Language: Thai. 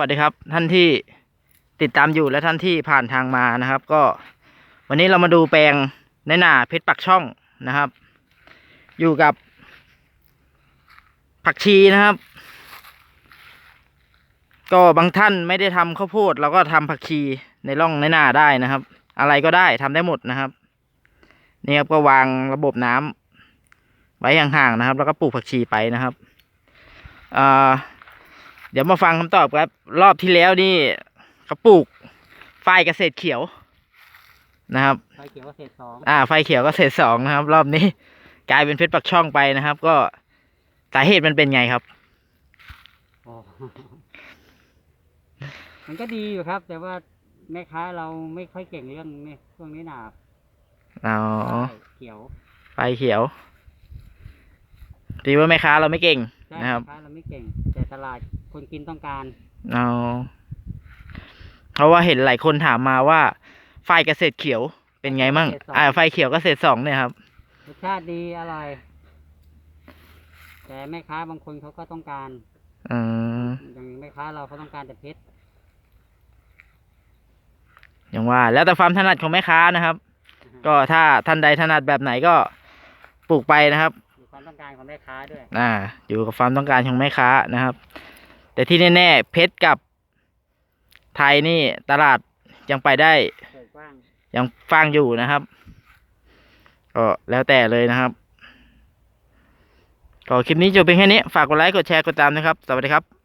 วัสดีครับท่านที่ติดตามอยู่และท่านที่ผ่านทางมานะครับ ก็ วันนี้เรามาดูแปลงในหนาเพชรปักช่องนะครับ อยู่กับ ผักชีนะครับ ก็บางท่านไม่ได้ทำข้าวโพดเราก็ทำผักชีในร่องในนาได้นะครับ อะไรก็ได้ทำได้หมดนะครับนี่ครับก็วางระบบน้ำไว้ห่างๆนะครับ แล้วก็ปลูกผักชีไปนะครับอ่า เดี๋ยวมาฟังคำตอบครับ รอบที่แล้วนี่เขาปลูกฝ้ายเกษตรเขียวนะครับ ไฟเขียวก็เศษสองอ่า ไฟเขียวเกษตรสองนะครับ รอบนี้ กลายเป็นเพชรปักช่องไปนะครับ ก็สาเหตุมันเป็นไงครับโอ้มันก็ดีอยู่ครับ แต่ว่าแม่ค้าเราไม่ค่อยเก่งเรื่องนี้พวกนี้หนาอ๋อเขียว ไฟเขียวดีว่าแม่ค้าเราไม่เก่งใช่นะครับแม่ค้าเราไม่เก่งแต่ตลาด คนกินต้องการ เอาเพราะว่าเห็นหลายคนถามมาว่า ไฟเกษตรเขียวเป็นไงมั่ง อ่า ไฟเขียวเกษตรสองเนี่ยครับ รสชาติดีอร่อย แต่แม่ค้าบางคนเขาก็ต้องการอืมอย่างแม่ค้าเราเขาต้องการแต่เพชรอย่างว่า แล้วแต่ความถนัดของแม่ค้านะครับ ก็ถ้าท่านใดถนัดแบบไหนก็ปลูกไปนะครับอยู่ความต้องการของแม่ค้าด้วย อ่า อยู่กับความต้องการของแม่ค้านะครับ แต่ที่แน่ๆเพชรกับไทยนี่ตลาดยังไปได้ ยังฟังอยู่นะครับก็แล้วแต่เลยนะครับก็คลิปนี้จบเพียงแค่นี้ ฝากกดไลค์ กดแชร์ กดตามนะครับ สวัสดีครับ